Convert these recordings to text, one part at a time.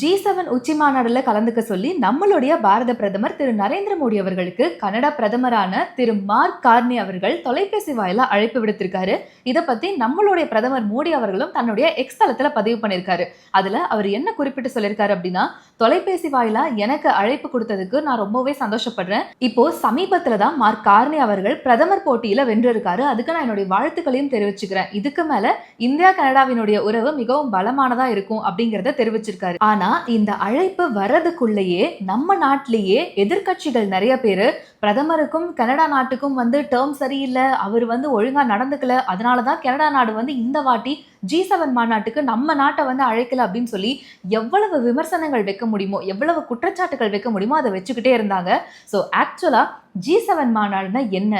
G seven உச்சி மாநாடுல கலந்துக்க சொல்லி நம்மளுடைய பாரத பிரதமர் திரு நரேந்திர மோடி அவர்களுக்கு கனடா பிரதமரான திரு மார்க் கார்னி அவர்கள் தொலைபேசி வாயிலா அழைப்பு விடுத்திருக்காரு. இதை பத்தி நம்மளுடைய பிரதமர் மோடி அவர்களும் தன்னுடைய எக்ஸ் தளத்துல பதிவு பண்ணியிருக்காரு அதுல அவர் என்ன குறிப்பிட்டு சொல்லியிருக்காரு அப்படின்னா தொலைபேசி வாயிலா எனக்கு அழைப்பு கொடுத்ததுக்கு நான் ரொம்பவே சந்தோஷப்படுறேன். இப்போ சமீபத்துல தான் மார்க் கார்னி அவர்கள் பிரதமர் போட்டியில வென்றிருக்காரு. அதுக்கு நான் என்னுடைய வாழ்த்துக்களையும் தெரிவிச்சுக்கிறேன். இதுக்கு மேல இந்தியா கனடாவினுடைய உறவு மிகவும் பலமானதா இருக்கும் அப்படிங்கறத தெரிவிச்சிருக்காரு. ஆனா இந்த அழைப்பு வர்றதுக்குள்ளேயே நம்ம நாட்டிலேயே எதிர்க்கட்சிகள் நிறைய பேரு பிரதமருக்கும் கனடா நாட்டுக்கும் வந்து டேர்ம் சரியில்லை அவர் வந்து ஒழுங்காக நடந்துக்கல அதனால தான் கனடா நாடு வந்து இந்த வாட்டி ஜி செவன் மாநாட்டுக்கு நம்ம நாட்டை வந்து அழைக்கல அப்படின்னு சொல்லி எவ்வளவு விமர்சனங்கள் வைக்க முடியுமோ எவ்வளவு குற்றச்சாட்டுகள் வைக்க முடியுமோ அதை வச்சுக்கிட்டே இருந்தாங்க. ஸோ ஆக்சுவலாக ஜி செவன் மாநாடுனா என்ன?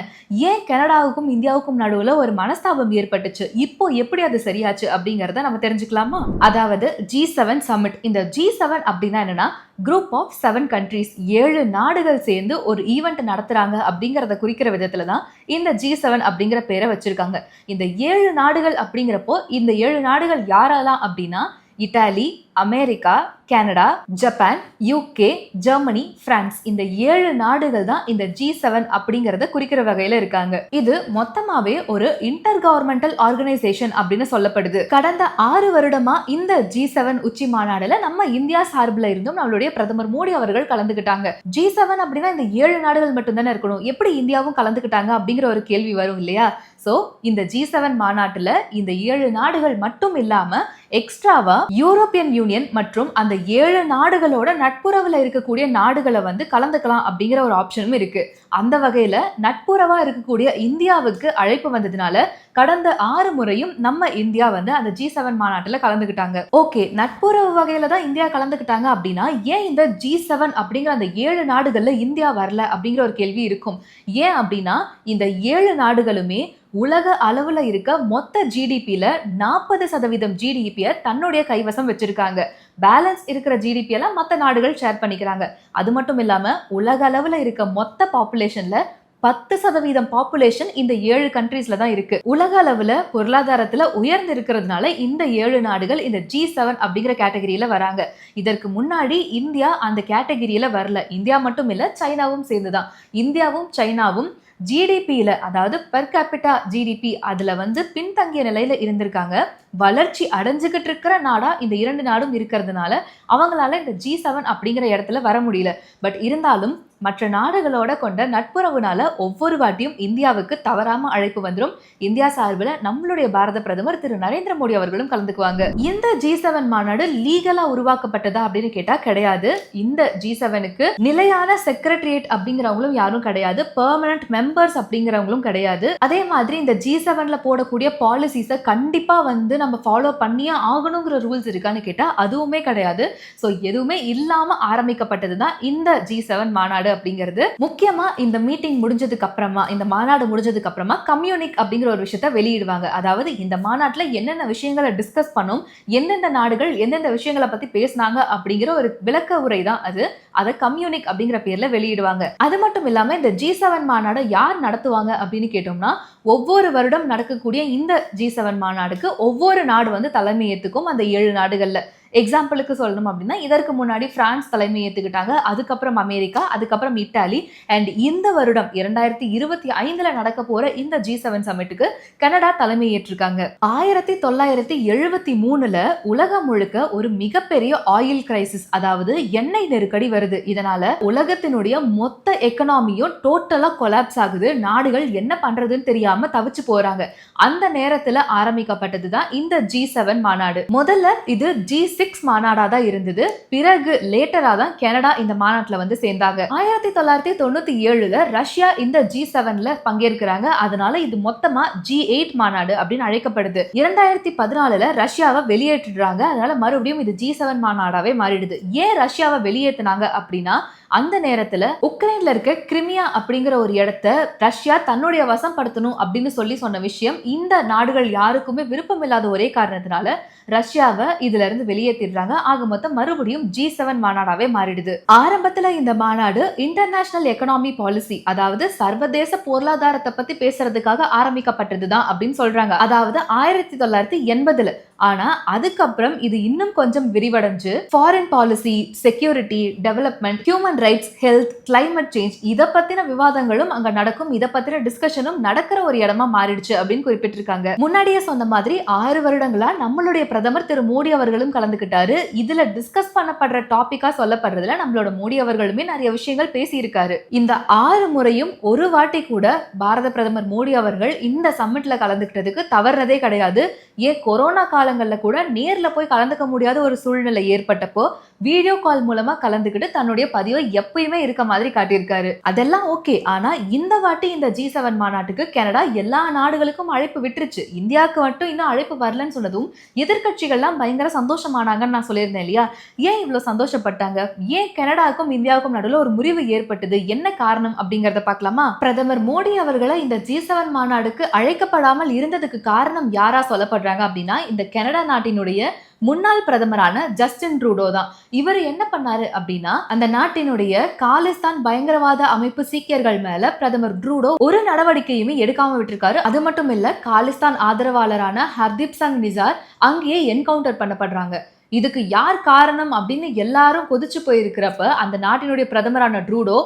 ஏன் கனடாவுக்கும் இந்தியாவுக்கும் நடுவில் ஒரு மனஸ்தாபம் ஏற்பட்டுச்சு? இப்போ எப்படி அது சரியாச்சு அப்படிங்கிறத நம்ம தெரிஞ்சுக்கலாமா? அதாவது ஜி செவன் சமிட் இந்த ஜி செவன் அப்படின்னா என்னன்னா குரூப் ஆஃப் செவன் கண்ட்ரீஸ் ஏழு நாடுகள் சேர்ந்து ஒரு ஈவெண்ட் நடத்துறாங்க அப்படிங்கறத குறிக்கிற விதத்துல தான் இந்த ஜி செவன் அப்படிங்கிற பேரை வச்சிருக்காங்க. இந்த ஏழு நாடுகள் அப்படிங்கிறப்போ இந்த ஏழு நாடுகள் யாரெல்லாம் அப்படின்னா Italy America Canada Japan UK Germany France. இந்த ஏழு நாடுகள் தான் இந்த ஜி செவன் அப்படிங்கறத குறிக்கிற வகையில இருக்காங்க. இது மொத்தமாவே ஒரு இன்டர் கவர்மெண்டல் ஆர்கனைசேஷன் அப்படின்னு சொல்லப்படுது. கடந்த ஆறு வருடமா இந்த ஜி செவன் உச்சி மாநாடுல நம்ம இந்தியா சார்பில் இருந்தும் நம்மளுடைய பிரதமர் மோடி அவர்கள் கலந்துக்கிட்டாங்க ஜி செவன் அப்படின்னா இந்த ஏழு நாடுகள் மட்டும்தானே இருக்கணும். எப்படி இந்தியாவும் கலந்துக்கிட்டாங்க அப்படிங்கிற ஒரு கேள்வி வரும் இல்லையா? ஸோ இந்த ஜி செவன் மாநாட்டுல இந்த ஏழு நாடுகள் மட்டும் இல்லாம எக்ஸ்ட்ராவா யூரோப்பியன் யூனியன் யூனியன் மற்றும் அந்த ஏழு நாடுகளோட நட்புறவுல இருக்கக்கூடிய நாடுகளை வந்து கலந்துக்கலாம் அப்படிங்கிற ஒரு ஆப்ஷனும் இருக்கு. அந்த வகையில நட்புறவா இருக்கக்கூடிய இந்தியாவுக்கு அழைப்பு வந்ததுனால கடந்த ஆறு முறையும் நம்ம இந்தியா வந்து அந்த ஜி செவன் மாநாட்டில் கலந்துக்கிட்டாங்க ஓகே நட்புறவு வகையில தான் இந்தியா கலந்துக்கிட்டாங்க அப்படின்னா ஏன் இந்த ஜி செவன் அப்படிங்கிற அந்த ஏழு நாடுகள்ல இந்தியா வரல அப்படிங்கிற ஒரு கேள்வி இருக்கும். ஏன் அப்படின்னா இந்த ஏழு நாடுகளுமே உலக அளவில் இருக்க மொத்த ஜிடிபியில் நாற்பது சதவீதம் ஜிடிபியை தன்னுடைய கைவசம் வச்சிருக்காங்க. பேலன்ஸ் இருக்கிற ஜிடிபியெல்லாம் மற்ற நாடுகள் ஷேர் பண்ணிக்கிறாங்க. அது மட்டும் இல்லாமல் உலக அளவில் இருக்க மொத்த பாப்புலேஷனில் பத்து சதவீதம் பாப்புலேஷன் இந்த ஏழு கண்ட்ரீஸ்ல தான் இருக்கு. உலக அளவுல பொருளாதாரத்துல உயர்ந்து இருக்கிறதுனால இந்த ஏழு நாடுகள் இந்த ஜி செவன் அப்படிங்கிற கேட்டகரியில வராங்க. இதற்கு முன்னாடி இந்தியா அந்த கேட்டகரியில வரல. இந்தியா மட்டும் இல்ல சைனாவும் சேர்ந்துதான். இந்தியாவும் சைனாவும் ஜிடிபியில் அதாவது பெர் கேபிட்டா ஜிடிபி அதுல வந்து பின்தங்கிய நிலையில இருந்திருக்காங்க. வளர்ச்சி அடைஞ்சுக்கிட்டு இருக்கிற நாடா இந்த இரண்டு நாடும் இருக்கிறதுனால அவங்களால இந்த ஜி செவன் அப்படிங்கிற இடத்துல வர முடியல. பட் இருந்தாலும் மற்ற நாடுகளோட கொண்ட நட்புறவுனால ஒவ்வொரு வாட்டியும் இந்தியாவுக்கு தவறாம அழைப்பு வந்துடும் இந்தியா சார்பில் நம்மளுடைய பாரத பிரதமர் திரு நரேந்திர மோடி அவர்களும் கலந்துக்குவாங்க. இந்த ஜி செவன் மாநாடு லீகலா உருவாக்கப்பட்டதா அப்படின்னு கேட்டா கிடையாது. இந்த ஜி செவனுக்கு நிலையான செக்ரட்டரியேட் அப்படிங்கிறவங்களும் யாரும் கிடையாது. பெர்மனன்ட் மெம்பர்ஸ் அப்படிங்கிறவங்களும் கிடையாது. அதே மாதிரி இந்த ஜி செவன்ல போடக்கூடிய பாலிசிஸை கண்டிப்பா வந்து நம்ம ஃபாலோ பண்ணியே ஆகணுங்கிற ரூல்ஸ் இருக்கான்னு கேட்டா அதுவுமே கிடையாது. ஸோ எதுவுமே இல்லாம ஆரம்பிக்கப்பட்டது தான் இந்த ஜி செவன் மாநாடு அப்படிங்கிறது. முக்கியமா இந்த மீட்டிங் முடிஞ்சதுக்கு அப்புறமா இந்த மாநாடு முடிஞ்சதுக்கு அப்புறமா கம்யூனிக் அப்படிங்கிற ஒரு விஷயத்த வெளியிடுவாங்க. அதாவது இந்த மாநாட்டில் என்னென்ன விஷயங்களை டிஸ்கஸ் பண்ணும் எந்தெந்த நாடுகள் எந்தெந்த விஷயங்களை பத்தி பேசினாங்க அப்படிங்கிற ஒரு விளக்க உரை தான் அது. அதை கம்யூனிக் அப்படிங்கிற பேர்ல வெளியிடுவாங்க. அது மட்டும் இல்லாம இந்த ஜி செவன் மாநாடு யார் நடத்துவாங்க அப்படின்னு கேட்டோம்னா ஒவ்வொரு வருடம் நடக்கக்கூடிய இந்த ஜி செவன் மாநாடுக்கு ஒவ்வொரு நாடு வந்து தலைமையேற்றுக்கும் அந்த ஏழு நாடுகளில். எக்ஸாம்பிளுக்கு சொல்லணும் அப்படின்னா இதற்கு முன்னாடி பிரான்ஸ் தலைமை ஏற்றுக்கிட்டாங்க அதுக்கப்புறம் அமெரிக்கா அதுக்கப்புறம் இட்டாலி அண்ட் இந்த வருடம் இரண்டாயிரத்தி இருபத்தி ஐந்துல நடக்க போற இந்த ஜி செவன் சமிட்டுக்கு கனடா தலைமை ஏற்றிருக்காங்க. ஆயிரத்தி தொள்ளாயிரத்தி எழுபத்தி மூணுல உலகம் முழுக்க ஒரு மிகப்பெரிய ஆயில் கிரைசிஸ் அதாவது எண்ணெய் நெருக்கடி வருது. இதனால உலகத்தினுடைய மொத்த எக்கனாமியும் டோட்டலா கொலாப்ஸ் ஆகுது. நாடுகள் என்ன பண்றதுன்னு தெரியாம தவிச்சு போறாங்க. அந்த நேரத்துல ஆரம்பிக்கப்பட்டது தான் இந்த ஜி செவன் மாநாடு. முதல்ல இது ஜி சிக்ஸ் சிக்ஸ் மாநாடா தான் இருந்தது. பிறகு லேட்டரா தான் கனடா இந்த மாநாட்டுல வந்து சேர்ந்தாங்க. ஆயிரத்தி தொள்ளாயிரத்தி தொண்ணூத்தி ஏழுல ரஷ்யா இந்த ஜி செவன்ல பங்கேற்கிறாங்க. அதனால இது மொத்தமா ஜி எயிட் மாநாடு அப்படின்னு அழைக்கப்படுது. இரண்டாயிரத்தி பதினாலுல ரஷ்யாவை வெளியேற்றுறாங்க அதனால மறுபடியும் இது ஜி செவன் மாநாடாவே மாறிடுது. ஏன் ரஷ்யாவை வெளியேற்றினாங்க அப்படின்னா அந்த நேரத்துல உக்ரைன்ல இருக்க கிரிமியா அப்படிங்கிற ஒரு இடத்த ரஷ்யா தன்னுடைய வசப்படுத்தணும் அப்படின்னு சொல்லி சொன்ன விஷயம் இந்த நாடுகள் யாருக்குமே விருப்பம் இல்லாத ஒரே காரணத்தினால ரஷ்யாவை இதுல இருந்து வெளியேற்றிடுறாங்க ஆக மொத்தம் மறுபடியும் ஜி செவன் மாநாடாவே மாறிடுது. ஆரம்பத்துல இந்த மாநாடு இன்டர்நேஷனல் எக்கனாமி பாலிசி அதாவது சர்வதேச பொருளாதாரத்தை பத்தி பேசுறதுக்காக ஆரம்பிக்கப்பட்டதுதான் அப்படின்னு சொல்றாங்க. அதாவது ஆயிரத்தி தொள்ளாயிரத்தி எண்பதுல ஆனா அதுக்கப்புறம் இது இன்னும் கொஞ்சம் விரிவடைஞ்சு foreign policy security development human rights health climate change இதை பத்தின விவாதங்களும் அங்க நடக்கும். இதை பத்தின டிஸ்கஷனும் நடக்கிற ஒரு இடமா மாறிடுச்சு அப்படின்னு குறிப்பிட்டிருக்காங்க. முன்னாடியே சொன்ன மாதிரி ஆறு வருடங்களா நம்மளுடைய பிரதமர் திரு மோடி அவர்களும் கலந்துக்கிட்டாரு. இதுல டிஸ்கஸ் பண்ணப்படுற டாபிக்கா சொல்லப்படுறதுல நம்மளோட மோடி அவர்களுமே நிறைய விஷயங்கள் பேசியிருக்காரு. இந்த ஆறு முறையும் ஒரு வாட்டி கூட பாரத பிரதமர் மோடி அவர்கள் இந்த சம்மிட்ல கலந்துக்கிட்டதுக்கு தவறுனதே கிடையாது. ஏன் கொரோனா காலங்களில் கூட நேர்ல போய் கலந்துக்க முடியாத ஒரு சூழ்நிலை ஏற்பட்டப்போ வீடியோ கால் மூலமா கலந்துக்கிட்டு தன்னுடைய பதிவை எப்பயுமே இருக்க மாதிரி காட்டியிருக்காரு. அதெல்லாம் ஓகே ஆனா இந்த வாட்டி இந்த ஜி செவன் மாநாட்டுக்கு கனடா எல்லா நாடுகளுக்கும் அழைப்பு விட்டுருச்சு. இந்தியாவுக்கு மட்டும் இன்னும் அழைப்பு வரலன்னு சொன்னதும் எதிர்கட்சிகள்லாம் பயங்கர சந்தோஷமானாங்கன்னு நான் சொல்லியிருந்தேன் இல்லையா? ஏன் இவ்வளவு சந்தோஷப்பட்டாங்க? ஏன் கனடாவுக்கும் இந்தியாவுக்கும் நடுவில் ஒரு முறிவு ஏற்பட்டது? என்ன காரணம் அப்படிங்கிறத பார்க்கலாமா? பிரதமர் மோடி அவர்களை இந்த ஜி செவன் மாநாடுக்கு அழைக்கப்படாமல் இருந்ததுக்கு காரணம் யாரா சொல்லப்படுறாங்க அப்படின்னா இந்த கனடா நாட்டினுடைய முன்னாள் பிரதமரான ஜஸ்டின் ட்ரூடோ தான். இவர் என்ன பண்ணாரு அப்படின்னா அந்த நாட்டினுடைய காலிஸ்தான் பயங்கரவாத அமைப்பு சீக்கியர்கள் மேல பிரதமர் ட்ரூடோ ஒரு நடவடிக்கையுமே எடுக்காம விட்டுருக்காரு. அது மட்டும் இல்ல காலிஸ்தான் ஆதரவாளரான ஹர்தீப் சங் நிசார் அங்கேயே என்கவுண்டர் பண்ணப்படுறாங்க. இதுக்கு யார் காரணம் அப்படின்னு எல்லாரும் கொதிச்சு போயிருக்கிறப்ப அந்த நாட்டினுடைய பிரதமரான ட்ரூடோ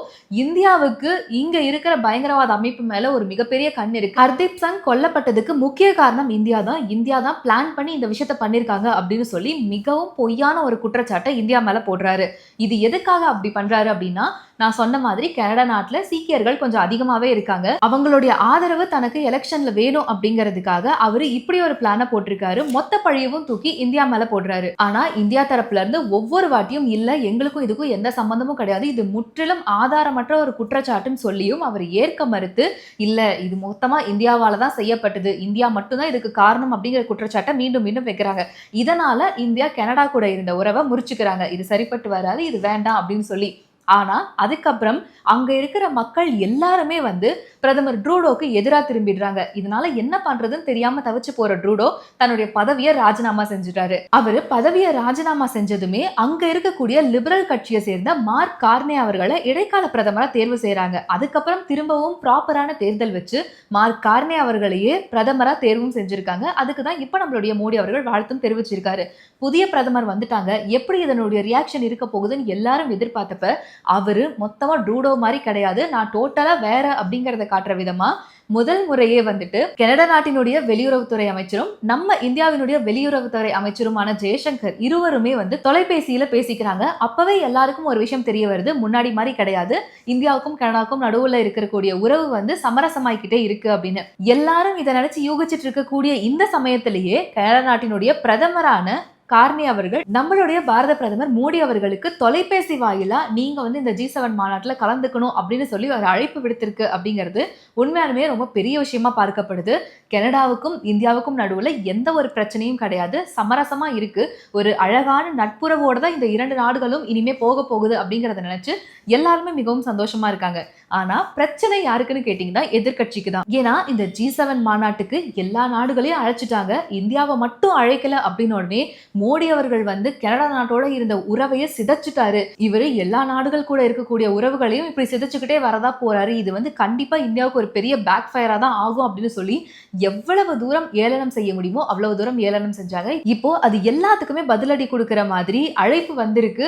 இந்தியாவுக்கு இங்க இருக்கிற பயங்கரவாத அமைப்பு மேல ஒரு மிகப்பெரிய கண் இருக்கு. ஹர்தீப் சங் கொல்லப்பட்டதுக்கு முக்கிய காரணம் இந்தியா தான் இந்தியா தான் பிளான் பண்ணி இந்த விஷயத்த பண்ணிருக்காங்க அப்படின்னு சொல்லி மிகவும் பொய்யான ஒரு குற்றச்சாட்டை இந்தியா மேல போடுறாரு. இது எதுக்காக அப்படி பண்றாரு அப்படின்னா நான் சொன்ன மாதிரி கனடா நாட்டில் சீக்கியர்கள் கொஞ்சம் அதிகமாகவே இருக்காங்க. அவங்களுடைய ஆதரவு தனக்கு எலெக்ஷன்ல வேணும் அப்படிங்கிறதுக்காக அவர் இப்படி ஒரு பிளானை போட்டிருக்காரு. மொத்த பழியவும் தூக்கி இந்தியா மேல போடுறாரு. ஆனா இந்தியா தரப்புல இருந்து ஒவ்வொரு வாட்டியும் இல்ல எங்களுக்கும் இதுக்கும் எந்த சம்பந்தமும் கிடையாது. இது முற்றிலும் ஆதாரமற்ற ஒரு குற்றச்சாட்டுன்னு சொல்லியும் அவர் ஏற்க மறுத்து இல்ல இது மொத்தமா இந்தியாவால தான் செய்யப்பட்டது. இந்தியா மட்டும்தான் இதுக்கு காரணம் அப்படிங்கிற குற்றச்சாட்டை மீண்டும் மீண்டும் வைக்கிறாங்க. இதனால இந்தியா கனடா கூட இருந்த உறவை முறிச்சுக்கிறாங்க. இது சரிப்பட்டு வராது இது வேண்டாம் அப்படின்னு சொல்லி ஆனால் அதுக்கப்புறம் அங்கே இருக்கிற மக்கள் எல்லாருமே வந்து பிரதமர் ட்ரூடோக்கு எதிராக திரும்பிடுறாங்க. இதனால என்ன பண்றதுன்னு தெரியாம தவிச்சு போற ட்ரூடோ தன்னுடைய பதவியை ராஜினாமா செஞ்சுட்டாரு. அவர் பதவியை ராஜினாமா செஞ்சதுமே அங்க இருக்கக்கூடிய லிபரல் கட்சியை சேர்ந்த மார்க் கார்னே அவர்களை இடைக்கால பிரதமராக தேர்வு செய்யறாங்க அதுக்கப்புறம் திரும்பவும் ப்ராப்பரான தேர்தல் வச்சு மார்க் கார்னே அவர்களையே பிரதமராக தேர்வும் செஞ்சிருக்காங்க. அதுக்கு தான் இப்போ நம்மளுடைய மோடி அவர்கள் வாழ்த்தும் தெரிவிச்சிருக்காரு. புதிய பிரதமர் வந்துட்டாங்க. எப்படி இதனுடைய ரியாக்ஷன் இருக்க போகுதுன்னு எல்லாரும் எதிர்பார்த்தப்ப அவர் மொத்தமாக ட்ரூடோ மாதிரி கிடையாது. நான் டோட்டலாக வேற அப்படிங்கிறத காட்டுற விதமாக முதல் முறையே வந்துட்டு கனடா நாட்டினுடைய வெளியுறவுத்துறை அமைச்சரும் நம்ம இந்தியாவினுடைய வெளியுறவுத்துறை அமைச்சருமான ஜெயசங்கர் இருவருமே வந்து தொலைபேசியில பேசிக்கிறாங்க. அப்பவே எல்லாருக்கும் ஒரு விஷயம் தெரிய வருது. முன்னாடி மாதிரி கிடையாது. இந்தியாவுக்கும் கனடாவுக்கும் நடுவுல இருக்கக்கூடிய உறவு வந்து சமரசமாய்கிட்டே இருக்கு அப்படின்னு. எல்லாரும் இதை நினைச்சு யூகிச்சிட்டு இருக்கக்கூடிய இந்த சமயத்திலேயே கனடா நாட்டினுடைய பிரதமரான கார்னி அவர்கள் நம்மளுடைய பாரத பிரதமர் மோடி அவர்களுக்கு தொலைபேசி வாயிலா நீங்க வந்து இந்த ஜி செவன் மாநாட்டுல கலந்துக்கணும் அப்படின்னு சொல்லி ஒரு அழைப்பு விடுத்திருக்கு அப்படிங்கிறது உண்மையாலுமே ரொம்ப பெரிய விஷயமா பார்க்கப்படுது. கனடாவுக்கும் இந்தியாவுக்கும் நடுவில் எந்த ஒரு பிரச்சனையும் கிடையாது. சமரசமாக இருக்கு. ஒரு அழகான நட்புறவோட தான் இந்த இரண்டு நாடுகளும் இனிமே போக போகுது அப்படிங்கிறத நினைச்சு எல்லாருமே மிகவும் சந்தோஷமா இருக்காங்க. ஆனால் பிரச்சனை யாருக்குன்னு கேட்டிங்கன்னா எதிர்க்கட்சிக்கு தான் ஏன்னா இந்த ஜி செவன் மாநாட்டுக்கு எல்லா நாடுகளையும் அழைச்சிட்டாங்க. இந்தியாவை மட்டும் அழைக்கல அப்படின்னு உடனே மோடி அவர்கள் வந்து கனடா நாட்டோட இருந்த உறவையை சிதைச்சிட்டாரு. இவரு எல்லா நாடுகள் கூட இருக்கக்கூடிய உறவுகளையும் இப்படி சிதைச்சுக்கிட்டே வரதா போறாரு. இது வந்து கண்டிப்பா இந்தியாவுக்கு ஒரு பெரிய பேக் ஃபயரா தான் ஆகும் அப்படின்னு சொல்லி எவ்வளவு தூரம் ஏளனம் செய்ய முடியுமோ அவ்வளவு தூரம் ஏளனம் செஞ்சாங்க. இப்போ அது எல்லாத்துக்குமே பதிலடி கொடுக்கிற மாதிரி அழைப்பு வந்திருக்கு.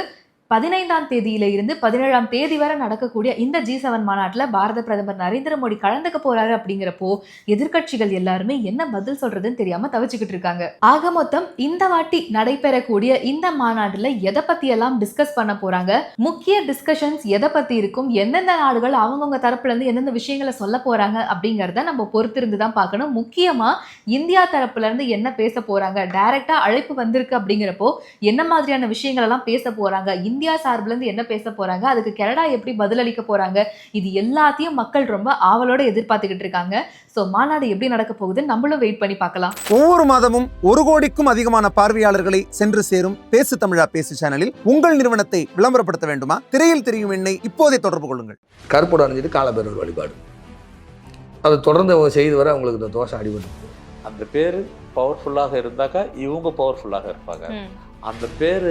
பதினைந்தாம் தேதியில இருந்து பதினேழாம் தேதி வரை நடக்கக்கூடிய இந்த ஜி செவன் மாநாட்டில் பாரத பிரதமர் நரேந்திர மோடி கலந்துக்க போறாரு அப்படிங்கிறப்போ எதிர்க்கட்சிகள் எல்லாருமே என்ன பதில் சொல்றதுன்னு தெரியாம தவிச்சுக்கிட்டு இருக்காங்க. ஆக மொத்தம் இந்த வாட்டி நடைபெறக்கூடிய இந்த மாநாட்டில் எதை பத்தி எல்லாம் டிஸ்கஸ் பண்ண போறாங்க? முக்கிய டிஸ்கஷன்ஸ் எதை பத்தி இருக்கும்? எந்தெந்த நாடுகள் அவங்கவுங்க தரப்புல இருந்து எந்தெந்த விஷயங்களை சொல்ல போறாங்க அப்படிங்கிறத நம்ம பொறுத்திருந்து தான் பார்க்கணும். முக்கியமா இந்தியா தரப்புல இருந்து என்ன பேச போறாங்க? டைரக்டா அழைப்பு வந்திருக்கு அப்படிங்கிறப்போ என்ன மாதிரியான விஷயங்கள் எல்லாம் பேச போறாங்க? இந்தியா சார்புல இருந்து என்ன பேச போறாங்க? அதுக்கு கனடா எப்படி பதிலளிக்க போறாங்க? இது எல்லாத்தையும் மக்கள் ரொம்ப ஆவலோட எதிர்பார்த்துக்கிட்டு இருக்காங்க. ஸோ மாநாடு எப்படி நடக்க போகுதுன்னு நம்மளும் வெயிட் பண்ணி பார்க்கலாம். ஒவ்வொரு மாதமும் ஒரு கோடிக்கும் அதிகமான பார்வையாளர்களை சென்று சேரும் பேசு தமிழா பேசு சேனலில் உங்கள் நிறுவனத்தை விளம்பரப்படுத்த வேண்டுமா? திரையில் தெரியும் எண்ணை இப்போதே தொடர்பு கொள்ளுங்கள். கருப்போட அணிஞ்சிட்டு காலபேரர் வழிபாடு. அதை தொடர்ந்து அவங்க செய்து வர அவங்களுக்கு இந்த தோஷம் அடிபட்டு அந்த பேர் பவர்ஃபுல்லாக இருந்தாக்கா இவங்க பவர்ஃபுல்லாக இருப்பாங்க. அந்த பேர்